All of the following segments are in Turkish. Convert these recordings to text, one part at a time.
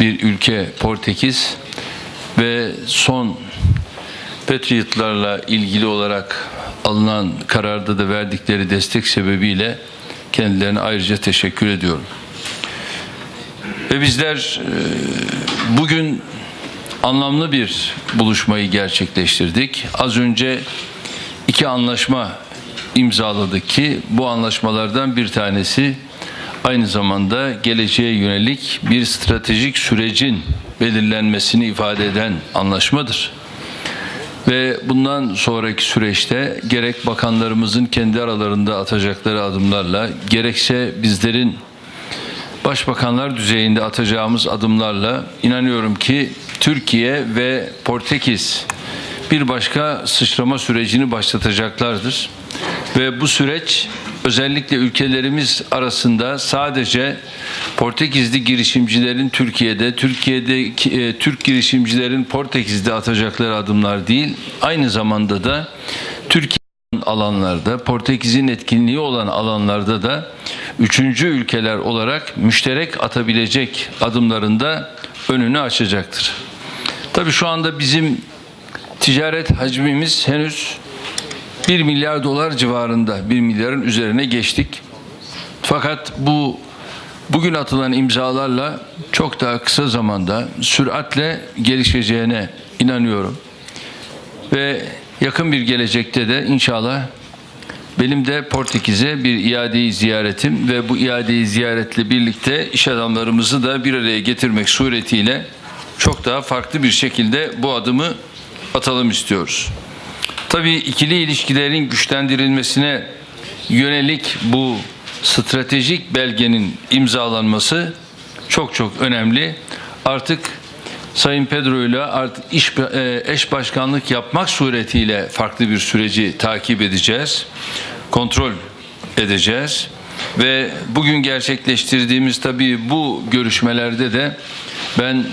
bir ülke Portekiz ve son Patriotlarla ilgili olarak alınan kararda da verdikleri destek sebebiyle kendilerine ayrıca teşekkür ediyorum. Ve bizler e, bugün anlamlı bir buluşmayı gerçekleştirdik. Az önce iki anlaşma imzaladık ki bu anlaşmalardan bir tanesi aynı zamanda geleceğe yönelik bir stratejik sürecin belirlenmesini ifade eden anlaşmadır. Ve bundan sonraki süreçte gerek bakanlarımızın kendi aralarında atacakları adımlarla gerekse bizlerin başbakanlar düzeyinde atacağımız adımlarla inanıyorum ki Türkiye ve Portekiz bir başka sıçrama sürecini başlatacaklardır. Ve bu süreç özellikle ülkelerimiz arasında sadece Portekizli girişimcilerin Türkiye'de, Türkiye'deki e, Türk girişimcilerin Portekiz'de atacakları adımlar değil, aynı zamanda da Türkiye alanlarda, Portekiz'in etkinliği olan alanlarda da üçüncü ülkeler olarak müşterek atabilecek adımlarında önünü açacaktır. Tabii şu anda bizim ticaret hacmimiz henüz 1 milyar dolar civarında, 1 milyarın üzerine geçtik. Fakat bu bugün atılan imzalarla çok daha kısa zamanda süratle gelişeceğine inanıyorum. Ve yakın bir gelecekte de inşallah benim de Portekiz'e bir iadeyi ziyaretim ve bu iadeyi ziyaretle birlikte iş adamlarımızı da bir araya getirmek suretiyle çok daha farklı bir şekilde bu adımı atalım istiyoruz. Tabii ikili ilişkilerin güçlendirilmesine yönelik bu stratejik belgenin imzalanması çok çok önemli. Artık Sayın Pedro ile iş, e, eş başkanlık yapmak suretiyle farklı bir süreci takip edeceğiz. Kontrol edeceğiz. Ve bugün gerçekleştirdiğimiz tabii bu görüşmelerde de ben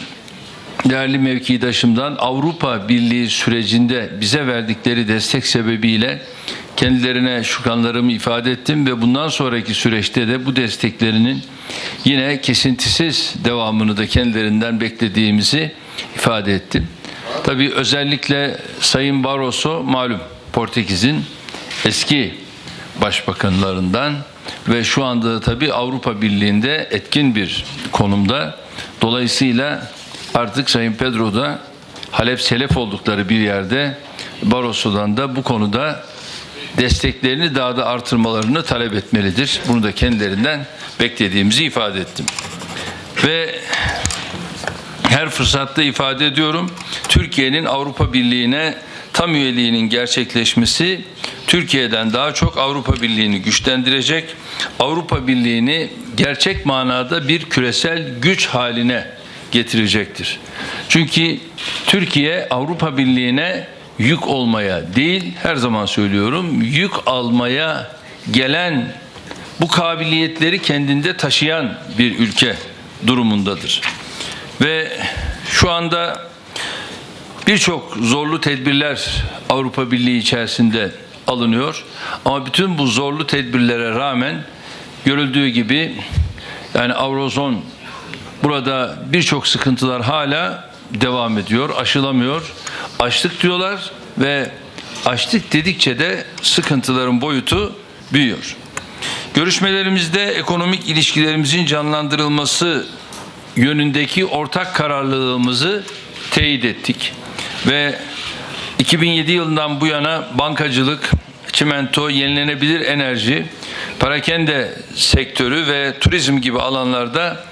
değerli mevkidaşımdan Avrupa Birliği sürecinde bize verdikleri destek sebebiyle kendilerine şükranlarımı ifade ettim ve bundan sonraki süreçte de bu desteklerinin yine kesintisiz devamını da kendilerinden beklediğimizi ifade ettim. Tabii özellikle Sayın Barroso malum Portekiz'in eski başbakanlarından ve şu anda da tabii Avrupa Birliği'nde etkin bir konumda. Dolayısıyla artık Sayın Pedro da Halep Selef oldukları bir yerde Barroso'dan da bu konuda desteklerini daha da artırmalarını talep etmelidir. Bunu da kendilerinden beklediğimizi ifade ettim. Ve her fırsatta ifade ediyorum. Türkiye'nin Avrupa Birliği'ne tam üyeliğinin gerçekleşmesi Türkiye'den daha çok Avrupa Birliği'ni güçlendirecek, Avrupa Birliği'ni gerçek manada bir küresel güç haline getirecektir. Çünkü Türkiye Avrupa Birliği'ne yük olmaya değil, her zaman söylüyorum, yük almaya gelen bu kabiliyetleri kendinde taşıyan bir ülke durumundadır. Ve şu anda birçok zorlu tedbirler Avrupa Birliği içerisinde alınıyor. Ama bütün bu zorlu tedbirlere rağmen görüldüğü gibi yani Avrozon burada birçok sıkıntılar hala devam ediyor, aşılamıyor. Açlık diyorlar ve açlık dedikçe de sıkıntıların boyutu büyüyor. Görüşmelerimizde ekonomik ilişkilerimizin canlandırılması yönündeki ortak kararlılığımızı teyit ettik. Ve 2007 yılından bu yana bankacılık, çimento, yenilenebilir enerji, parakende sektörü ve turizm gibi alanlarda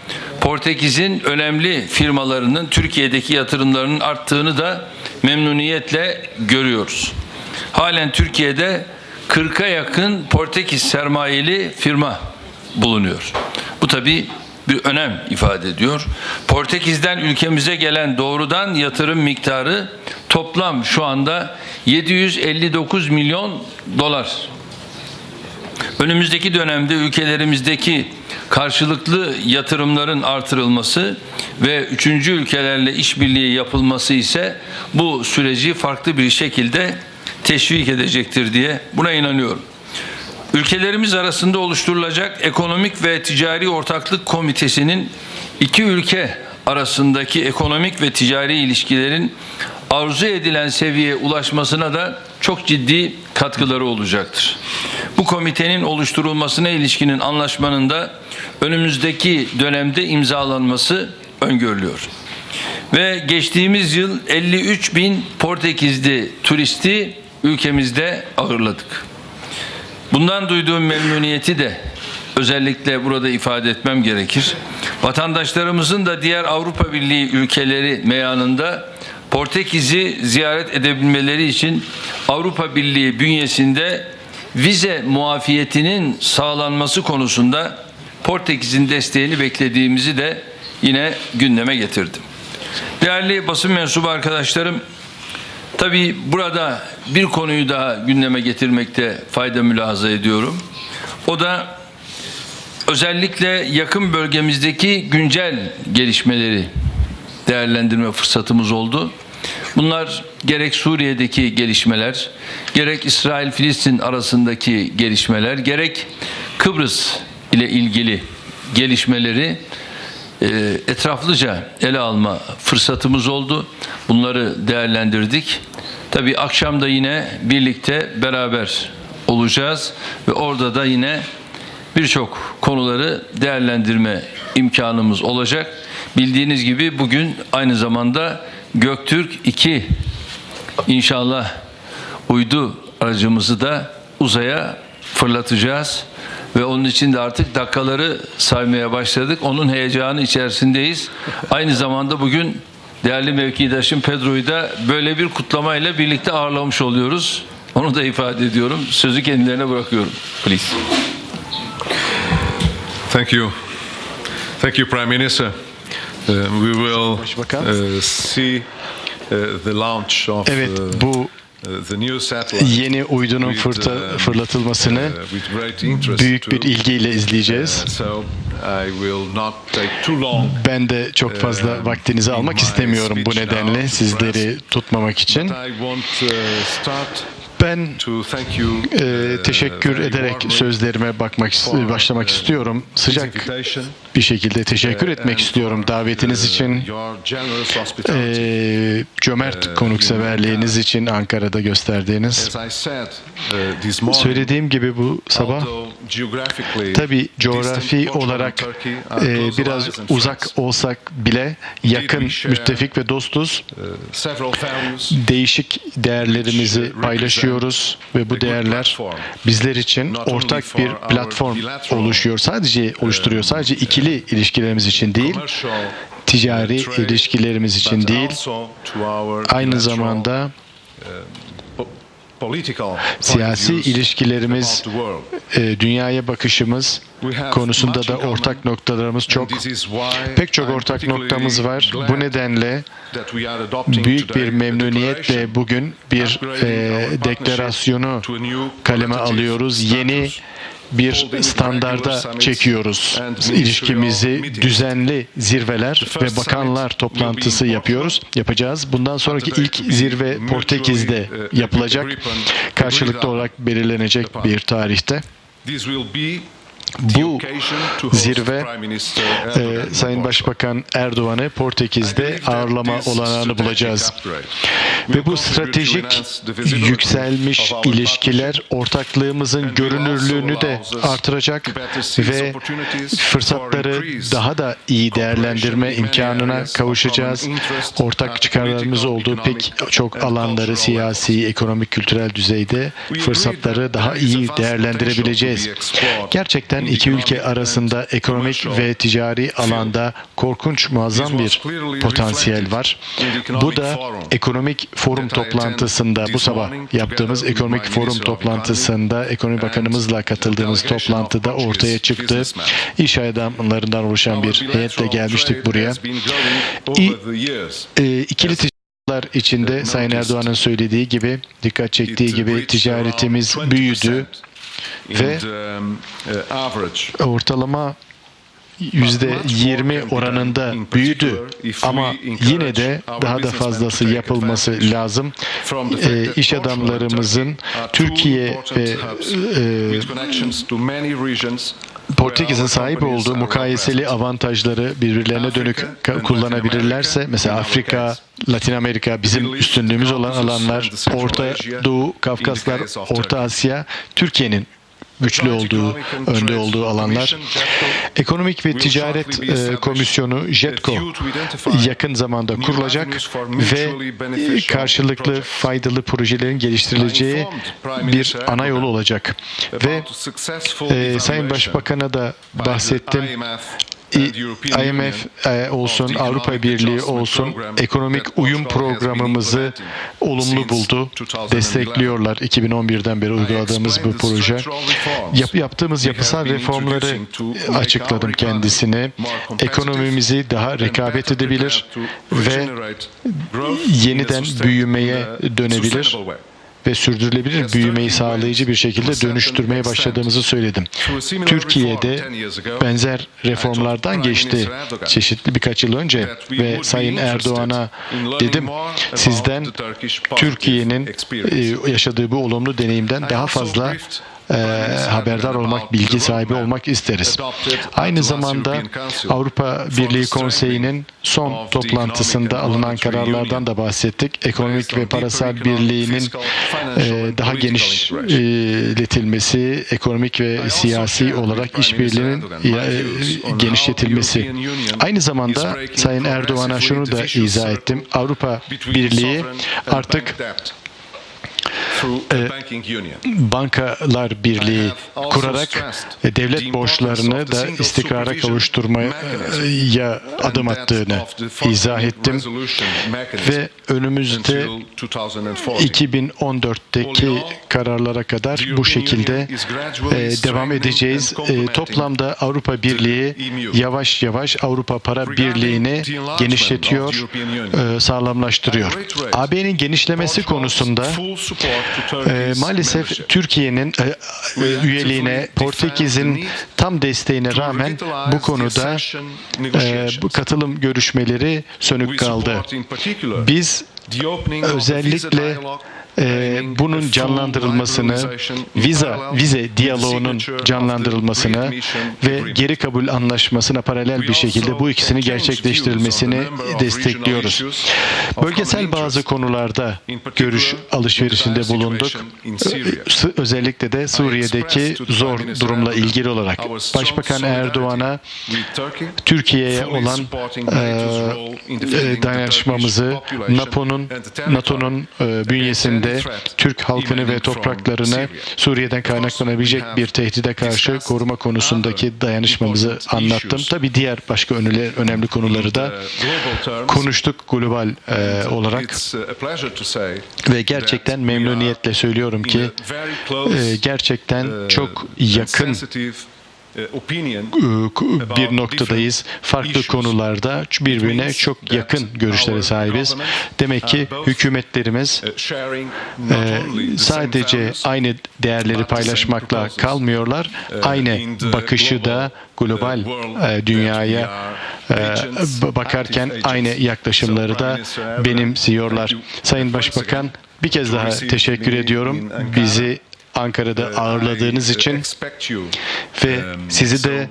Portekiz'in önemli firmalarının Türkiye'deki yatırımlarının arttığını da memnuniyetle görüyoruz. Halen Türkiye'de 40'a yakın Portekiz sermayeli firma bulunuyor. Bu tabii bir önem ifade ediyor. Portekiz'den ülkemize gelen doğrudan yatırım miktarı toplam şu anda 759 milyon dolar. Önümüzdeki dönemde ülkelerimizdeki karşılıklı yatırımların artırılması ve üçüncü ülkelerle işbirliği yapılması ise bu süreci farklı bir şekilde teşvik edecektir diye buna inanıyorum. Ülkelerimiz arasında oluşturulacak ekonomik ve ticari ortaklık komitesinin iki ülke arasındaki ekonomik ve ticari ilişkilerin arzu edilen seviyeye ulaşmasına da çok ciddi katkıları olacaktır. Bu komitenin oluşturulmasına ilişkinin anlaşmanın da önümüzdeki dönemde imzalanması öngörülüyor. Ve geçtiğimiz yıl 53 bin Portekizli turisti ülkemizde ağırladık. Bundan duyduğum memnuniyeti de özellikle burada ifade etmem gerekir. Vatandaşlarımızın da diğer Avrupa Birliği ülkeleri meyanında Portekiz'i ziyaret edebilmeleri için Avrupa Birliği bünyesinde vize muafiyetinin sağlanması konusunda Portekiz'in desteğini beklediğimizi de yine gündeme getirdim. Değerli basın mensubu arkadaşlarım, tabii burada bir konuyu daha gündeme getirmekte fayda mülahaza ediyorum. O da özellikle yakın bölgemizdeki güncel gelişmeleri değerlendirme fırsatımız oldu. Bunlar gerek Suriye'deki gelişmeler, gerek İsrail-Filistin arasındaki gelişmeler, gerek Kıbrıs ile ilgili gelişmeleri e, etraflıca ele alma fırsatımız oldu. Bunları değerlendirdik. Tabii akşam da yine birlikte beraber olacağız ve orada da yine birçok konuları değerlendirme imkanımız olacak. Bildiğiniz gibi bugün aynı zamanda Göktürk 2 inşallah uydu aracımızı da uzaya fırlatacağız ve onun için de artık dakikaları saymaya başladık. Onun heyecanı içerisindeyiz. Aynı zamanda bugün değerli mevkidaşım Pedro'yu da böyle bir kutlamayla birlikte ağırlamış oluyoruz. Onu da ifade ediyorum. Sözü kendilerine bırakıyorum. Please. Thank you. Thank you, Prime Minister. Uh, we will uh, see uh, the launch of Evet, bu the new satellite. yeni uydunun with, fırta, um, fırlatılmasını uh, with great interest büyük bir ilgiyle izleyeceğiz. Uh, so I will not take too long. Ben de çok fazla vaktinizi almak istemiyorum bu nedenle sizleri tutmamak için. Ben e, uh, teşekkür ederek sözlerime bakmak başlamak istiyorum. Sıcak bir şekilde teşekkür uh, etmek istiyorum davetiniz uh, için. e, cömert konukseverliğiniz için Ankara'da gösterdiğiniz. Söylediğim gibi bu sabah Tabi coğrafi olarak e, close biraz uzak olsak bile yakın müttefik ve dostuz. uh, Değişik değerlerimizi uh, paylaşıyoruz ve bu değerler bizler için ortak bir platform oluşuyor. Sadece oluşturuyor. Sadece ikili ilişkilerimiz için değil, ticari uh, ilişkilerimiz için değil, aynı zamanda siyasi ilişkilerimiz, e, dünyaya bakışımız konusunda da ortak noktalarımız çok. Pek çok ortak noktamız var. Bu nedenle büyük bir memnuniyetle bugün bir e, deklarasyonu kaleme alıyoruz. Yeni. Bir standarda çekiyoruz. İlişkimizi düzenli zirveler ve bakanlar toplantısı yapıyoruz, yapacağız. Bundan sonraki ilk zirve Portekiz'de yapılacak. Karşılıklı olarak belirlenecek bir tarihte. Bu zirve e, Sayın. Başbakan Erdoğan'ı Portekiz'de ağırlama olanağını bulacağız. Ve bu stratejik yükselmiş ilişkiler ortaklığımızın görünürlüğünü de artıracak ve fırsatları daha da iyi değerlendirme imkanına kavuşacağız. Ortak çıkarlarımız olduğu pek çok alanları siyasi, ekonomik, kültürel düzeyde fırsatları daha iyi değerlendirebileceğiz. Gerçekten in iki ülke arasında ekonomik ve ticari alanda korkunç muazzam bir potansiyel var. Bu da ekonomik forum I toplantısında bu sabah yaptığımız ekonomik forum toplantısında ekonomi bakanımızla katıldığımız toplantıda ortaya çıktı. İş adamlarından oluşan bir heyetle gelmiştik buraya. years. E, ikili ticaretler içinde Sayın Erdoğan'ın söylediği gibi, dikkat çektiği gibi ticaretimiz büyüdü 20% ve um, uh, ortalama yüzde 20 oranında büyüdü. ama yine de daha da fazlası yapılması lazım. E, iş adamlarımızın Türkiye ve e, regions Portekiz'in sahip olduğu mukayeseli avantajları birbirlerine dönük kullanabilirlerse mesela Afrika, Latin Amerika bizim üstünlüğümüz olan alanlar, Orta Doğu, Kafkaslar, Orta Asya, Türkiye'nin güçlü olduğu, önde olduğu alanlar. Ekonomik ve Ticaret e, Komisyonu JETCO yakın zamanda kurulacak ve karşılıklı faydalı projelerin geliştirileceği bir ana yolu olacak. Ve e, Sayın Başbakan'a da bahsettim. İ- IMF e, olsun, Avrupa Birliği olsun ekonomik uyum programımızı olumlu buldu. Destekliyorlar 2011'den beri uyguladığımız bu proje. Yap, yaptığımız yapısal reformları açıkladım kendisine. Ekonomimizi daha rekabet edebilir ve yeniden büyümeye dönebilir ve sürdürülebilir büyümeyi sağlayıcı bir şekilde dönüştürmeye başladığımızı söyledim. Türkiye'de benzer reformlardan geçti çeşitli birkaç yıl önce ve Sayın Erdoğan'a dedim sizden Türkiye'nin e, yaşadığı bu olumlu deneyimden daha fazla e, haberdar olmak, bilgi sahibi olmak isteriz. Aynı zamanda Avrupa Birliği Konseyi'nin son toplantısında alınan kararlardan da bahsettik. Ekonomik ve parasal birliğinin e, daha genişletilmesi, ekonomik ve siyasi olarak işbirliğinin e, genişletilmesi. Aynı zamanda Sayın Erdoğan'a şunu da izah ettim. Avrupa Birliği artık bankalar birliği kurarak e, devlet borçlarını da istikrara kavuşturmaya adım attığını izah ettim. ve önümüzde 2014'teki kararlara kadar bu şekilde e, devam edeceğiz. E, Toplamda Avrupa Birliği yavaş yavaş Avrupa Para Birliği'ni genişletiyor, e, sağlamlaştırıyor. AB'nin genişlemesi konusunda e, maalesef Türkiye'nin e, e, üyeliğine, Portekiz'in tam desteğine rağmen bu konuda e, bu katılım görüşmeleri sönük kaldı. Biz özellikle e, bunun canlandırılmasını, viza vize diyaloğunun canlandırılmasını ve geri kabul anlaşmasına paralel bir şekilde bu ikisini gerçekleştirilmesini destekliyoruz. Bölgesel bazı konularda görüş alışverişinde bulunduk. Özellikle de Suriye'deki zor durumla ilgili olarak Başbakan Erdoğan'a Türkiye'ye olan e, e, dayanışmamızı NATO'nun NATO'nun e, bünyesinde Türk halkını ve topraklarını Suriye'den kaynaklanabilecek bir tehdide karşı koruma konusundaki dayanışmamızı anlattım. Tabi diğer başka önemli, konuları da konuştuk global e, olarak. ve gerçekten memnuniyetle söylüyorum ki e, gerçekten çok yakın e, bir noktadayız. Farklı konularda birbirine çok yakın görüşlere sahibiz. Demek ki hükümetlerimiz e, sadece aynı değerleri paylaşmakla kalmıyorlar. Aynı bakışı da global e, dünyaya e, bakarken aynı yaklaşımları da benimsiyorlar. Sayın Başbakan bir kez daha teşekkür ediyorum. Bizi Ankara'da ağırladığınız için ve sizi de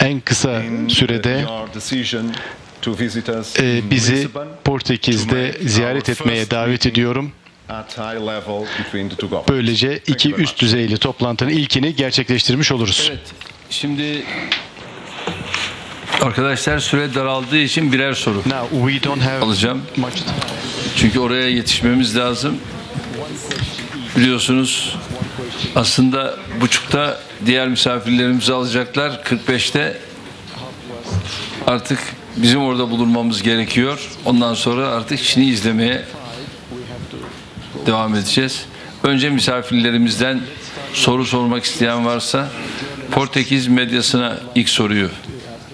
en kısa sürede e, bizi Portekiz'de ziyaret etmeye davet ediyorum. Böylece iki üst düzeyli toplantının ilkini gerçekleştirmiş oluruz. Evet. Şimdi arkadaşlar süre daraldığı için birer soru Now we don't have alacağım. much time. Çünkü oraya yetişmemiz lazım. Biliyorsunuz aslında buçukta diğer misafirlerimizi alacaklar. 45'te artık bizim orada bulunmamız gerekiyor. Ondan sonra artık Çin'i izlemeye devam edeceğiz. Önce misafirlerimizden soru sormak isteyen varsa Portekiz medyasına ilk soruyu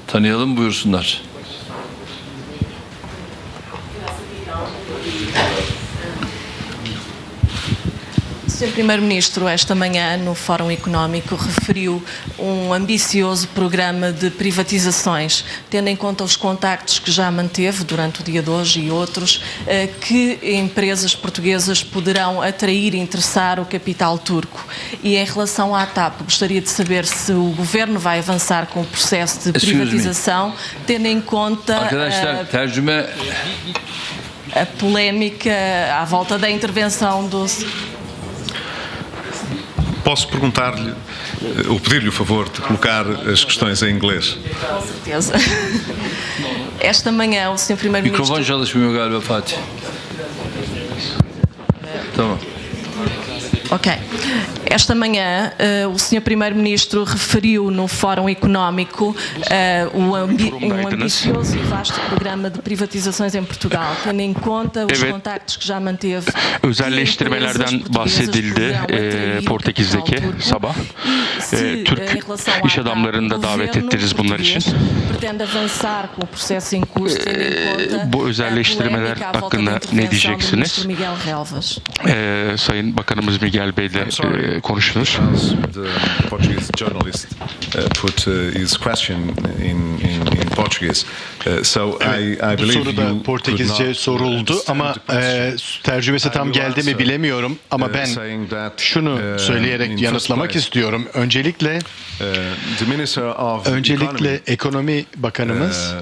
tanıyalım buyursunlar. Sr. Primeiro-Ministro, esta manhã, no Fórum Económico, referiu um ambicioso programa de privatizações, tendo em conta os contactos que já manteve durante o dia de hoje e outros, eh, que empresas portuguesas poderão atrair e interessar o capital turco. E em relação à TAP, gostaria de saber se o Governo vai avançar com o processo de privatização, tendo em conta Arkadaşlar tercüme a, a polémica à volta da intervenção do Posso perguntar-lhe, eh, ou pedir-lhe o favor de colocar as questões em inglês? Com certeza. Esta manhã o Sr. Primeiro-Ministro. mikrofon çalışmıyor galiba Fatih. Tamam. Ok. Esta manhã, eh, o Sr. Primeiro-Ministro referiu no Fórum Económico eh, um, ambi um ambicioso e vasto programa de privatizações em Portugal, tendo em conta os contactos que já manteve. Özelleştirmelerden bahsedildi e, Portekiz'deki sabah. E, Türk iş adamlarını da davet ettiniz bunlar için. E, bu özelleştirmeler hakkında ne diyeceksiniz? E, Sayın Bakanımız Miguel Bey Miguel e, konuştunuz. Portuguese journalist uh, put uh, his question in, in, in Portuguese. Uh, so I, I Bu believe soru da Portekizce not soruldu ama e, tercümesi tam geldi mi bilemiyorum ama ben saying that, şunu söyleyerek yanıtlamak istiyorum. Öncelikle the Minister of öncelikle ekonomi bakanımız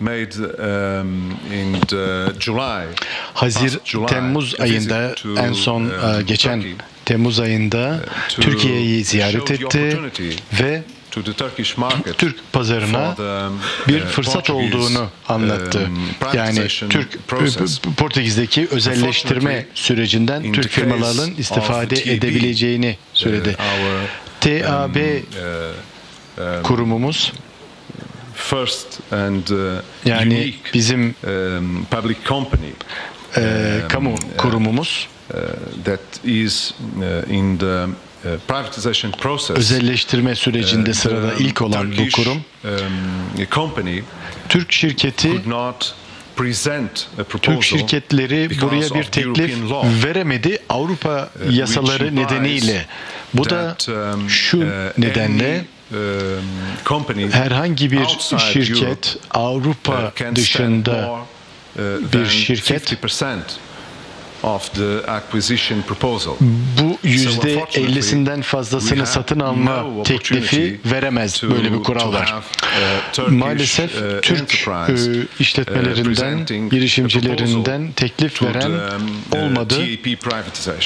made um, in the July, Hazir July, Temmuz ayında to, en son uh, geçen Turkey Temmuz ayında to Türkiye'yi ziyaret etti ve Türk pazarına the, bir uh, fırsat olduğunu anlattı. um, Yani privatization Türk. Portekiz'deki özelleştirme sürecinden in Türk the case firmaların of istifade edebileceğini söyledi. uh, our, TAB uh, kurumumuz first and uh, yani bizim um, public company e, kamu kurumumuz uh, that is uh, in the uh, privatization process. özelleştirme sürecinde Uh, sırada ilk olan bu Turkish, kurum um, company Türk şirketi could not Türk şirketleri buraya bir teklif veremedi Avrupa yasaları nedeniyle. Bu da um, şu uh, nedenle um, herhangi bir şirket Avrupa uh, dışında uh, bir şirket bu yüzde unfortunately, %50'sinden fazlasını satın alma teklifi veremez. to- Böyle bir kural var. uh, Maalesef uh, Türk işletmelerinden, uh, girişimcilerinden teklif veren um, uh, olmadı.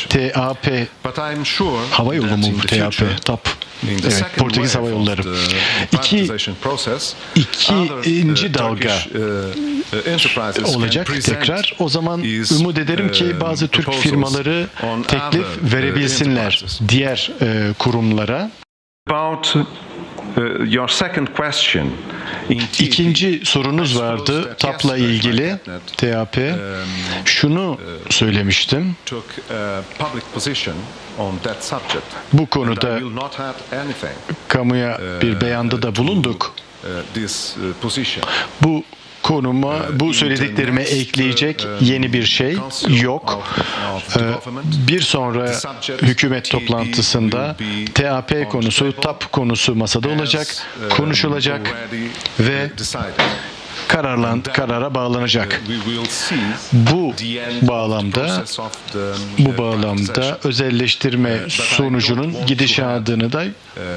TAP hava yolu mu bu TAP? TAP. Evet, Portekiz Hava Yolları. İki, privatization process, iki, other, inci uh, dalga uh, uh, olacak tekrar. O zaman umut ederim ki bazı Türk firmaları teklif verebilsinler diğer kurumlara. Uh, your second question İkinci sorunuz vardı TAP'la ilgili TAP. Şunu söylemiştim. position on that subject. Bu konuda kamuya bir beyanda da bulunduk. uh, this uh, position. Bu konuma, bu söylediklerime ekleyecek yeni bir şey yok. Ee, Bir sonra hükümet toplantısında TAP konusu, TAP konusu masada olacak, uh, konuşulacak ve kararlan, karara bağlanacak. Bu bağlamda bu bağlamda özelleştirme sonucunun gidişatını da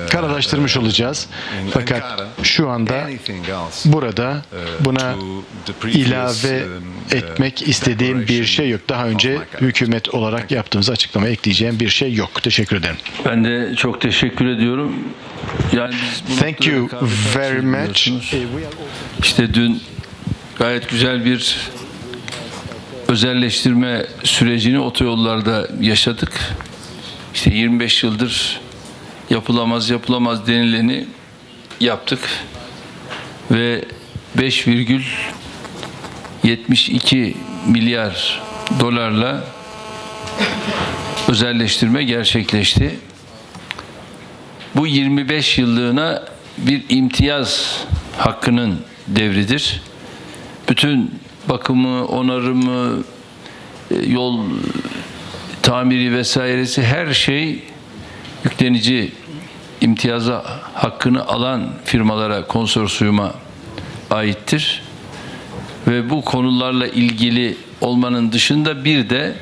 kararlaştırmış olacağız. Fakat şu anda burada buna ilave etmek istediğim bir şey yok. Daha önce hükümet olarak yaptığımız açıklama ekleyeceğim bir şey yok. Teşekkür ederim. Ben de çok teşekkür ediyorum. Yani Thank you very much. İşte dün gayet güzel bir özelleştirme sürecini otoyollarda yaşadık. İşte 25 yıldır yapılamaz yapılamaz denileni yaptık ve 5,72 milyar dolarla özelleştirme gerçekleşti. Bu 25 yıllığına bir imtiyaz hakkının devridir. Bütün bakımı, onarımı, e, yol tamiri vesairesi her şey yüklenici imtiyaza hakkını alan firmalara, konsorsiyuma aittir. Ve bu konularla ilgili olmanın dışında bir de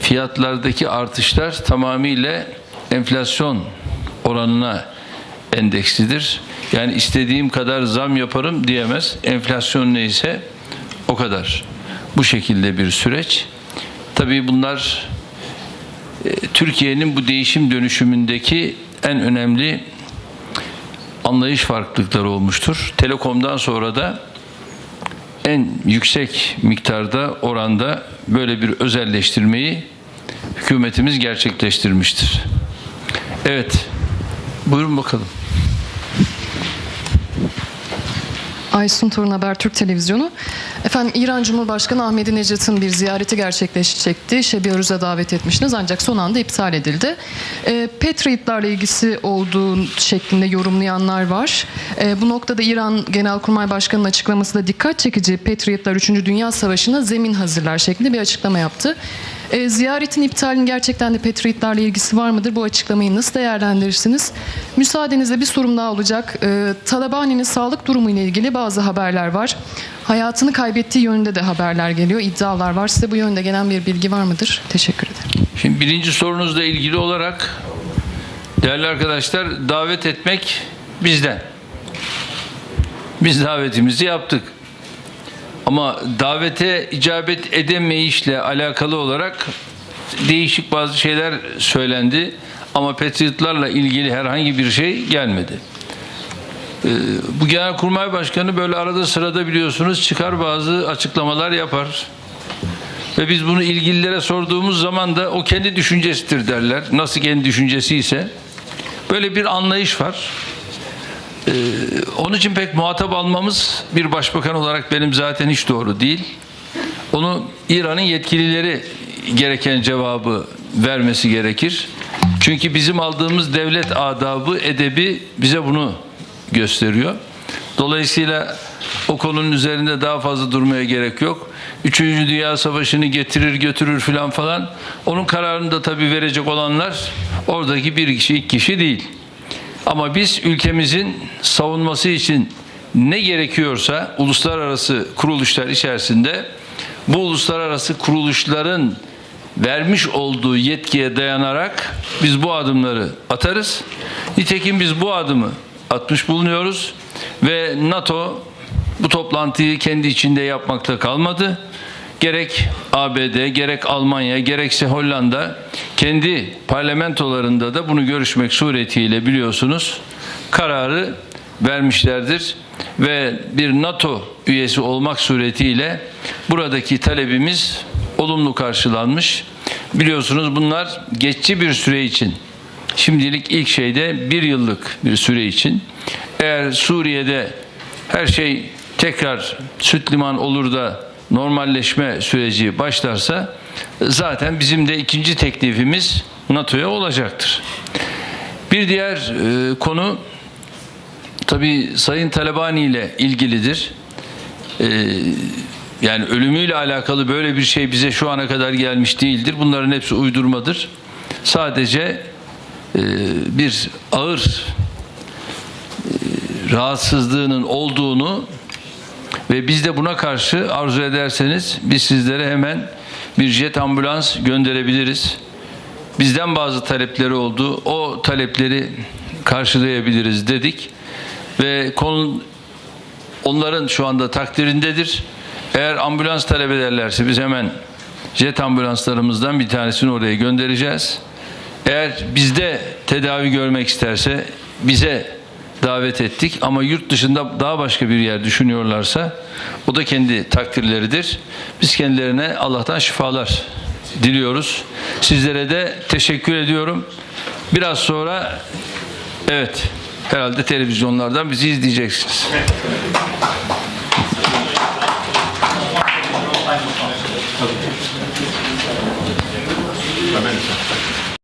fiyatlardaki artışlar tamamıyla enflasyon oranına endekslidir. Yani istediğim kadar zam yaparım diyemez. Enflasyon neyse o kadar. Bu şekilde bir süreç. Tabii bunlar e, Türkiye'nin bu değişim dönüşümündeki en önemli anlayış farklılıkları olmuştur. Telekom'dan sonra da en yüksek miktarda oranda böyle bir özelleştirmeyi hükümetimiz gerçekleştirmiştir. Evet. Buyurun bakalım. Aysun Torun Haber Türk Televizyonu. Efendim İran Cumhurbaşkanı Ahmet Necat'ın bir ziyareti gerçekleşecekti. Şebi Aruz'a davet etmiştiniz ancak son anda iptal edildi. E, Patriotlarla ilgisi olduğu şeklinde yorumlayanlar var. E, bu noktada İran Genelkurmay Başkanı'nın açıklaması da dikkat çekici. Patriotlar 3. Dünya Savaşı'na zemin hazırlar şeklinde bir açıklama yaptı. E, ziyaretin iptalinin gerçekten de Patriotlarla ilgisi var mıdır? Bu açıklamayı nasıl değerlendirirsiniz? Müsaadenizle bir sorum daha olacak. E, Talabani'nin sağlık durumu ile ilgili bazı haberler var. Hayatını kaybettiği yönünde de haberler geliyor, iddialar var. Size bu yönde gelen bir bilgi var mıdır? Teşekkür ederim. Şimdi birinci sorunuzla ilgili olarak değerli arkadaşlar davet etmek bizden. Biz davetimizi yaptık. Ama davete icabet edemeyişle alakalı olarak değişik bazı şeyler söylendi. Ama Patriotlarla ilgili herhangi bir şey gelmedi. Ee, bu Genelkurmay Başkanı böyle arada sırada biliyorsunuz çıkar bazı açıklamalar yapar. Ve biz bunu ilgililere sorduğumuz zaman da o kendi düşüncesidir derler. Nasıl kendi düşüncesi ise. Böyle bir anlayış var. Ee, onun için pek muhatap almamız bir başbakan olarak benim zaten hiç doğru değil. Onu İran'ın yetkilileri gereken cevabı vermesi gerekir. Çünkü bizim aldığımız devlet adabı, edebi bize bunu gösteriyor. Dolayısıyla o konunun üzerinde daha fazla durmaya gerek yok. Üçüncü Dünya Savaşı'nı getirir götürür filan falan. Onun kararını da tabii verecek olanlar oradaki bir kişi iki kişi değil. Ama biz ülkemizin savunması için ne gerekiyorsa uluslararası kuruluşlar içerisinde bu uluslararası kuruluşların vermiş olduğu yetkiye dayanarak biz bu adımları atarız. Nitekim biz bu adımı atmış bulunuyoruz ve NATO bu toplantıyı kendi içinde yapmakta kalmadı. Gerek ABD, gerek Almanya, gerekse Hollanda kendi parlamentolarında da bunu görüşmek suretiyle biliyorsunuz kararı vermişlerdir ve bir NATO üyesi olmak suretiyle buradaki talebimiz olumlu karşılanmış. Biliyorsunuz bunlar geçici bir süre için şimdilik ilk şeyde bir yıllık bir süre için eğer Suriye'de her şey tekrar süt liman olur da normalleşme süreci başlarsa zaten bizim de ikinci teklifimiz NATO'ya olacaktır. Bir diğer e, konu tabi Sayın Talabani ile ilgilidir. E, yani ölümüyle alakalı böyle bir şey bize şu ana kadar gelmiş değildir. Bunların hepsi uydurmadır. Sadece e, bir ağır e, rahatsızlığının olduğunu ve biz de buna karşı arzu ederseniz biz sizlere hemen bir jet ambulans gönderebiliriz. Bizden bazı talepleri oldu. O talepleri karşılayabiliriz dedik. Ve konu onların şu anda takdirindedir. Eğer ambulans talep ederlerse biz hemen jet ambulanslarımızdan bir tanesini oraya göndereceğiz. Eğer bizde tedavi görmek isterse bize davet ettik ama yurt dışında daha başka bir yer düşünüyorlarsa o da kendi takdirleridir. Biz kendilerine Allah'tan şifalar diliyoruz. Sizlere de teşekkür ediyorum. Biraz sonra evet herhalde televizyonlardan bizi izleyeceksiniz.